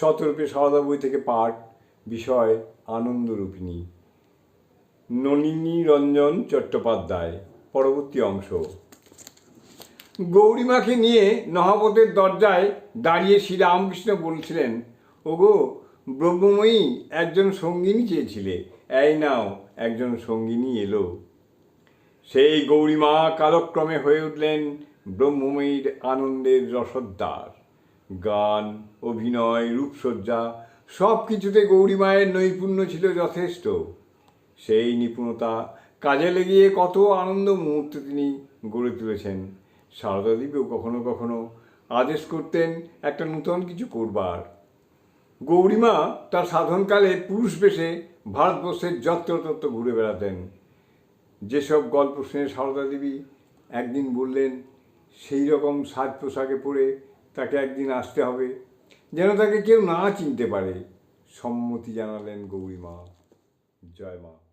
শতরূপে সারদা বই থেকে পাঠ, বিষয়, আনন্দরূপিণী। নলিনী রঞ্জন চট্টোপাধ্যায়, পরবর্তী অংশ। গৌরীমাকে নিয়ে নহবতের দরজায় দাঁড়িয়ে শ্রীরামকৃষ্ণ বলছিলেন, ওগো, ব্রহ্মময়ী একজন সঙ্গিনী চেয়েছিলে। এই নাও, একজন সঙ্গিনী এলো। সেই গৌরীমা কালক্রমে হয়ে উঠলেন ব্রহ্মময়ীর আনন্দের রসদ্দার গান, অভিনয়, রূপসজ্জা সব কিছুতে গৌরীমায়ের নৈপুণ্য ছিল যথেষ্ট। সেই নিপুণতা কাজে লেগিয়ে কত আনন্দ মুহূর্ত তিনি গড়ে তুলেছেন। সারদাদেবীও কখনো কখনো আদেশ করতেন একটা নূতন কিছু করবার। গৌরীমা তার সাধনকালে পুরুষ বেশে ভারতবর্ষের যত্রতত্র ঘুরে বেড়াতেন। যেসব গল্প শুনে সারদা দেবী একদিন বললেন, সেই রকম সাজ পোশাকে পরে তাকে একদিন আসতে হবে। যেন তাকে কেউ না চিনতে পারে। সম্মতি জানালেন গৌরী মা। জয় মা।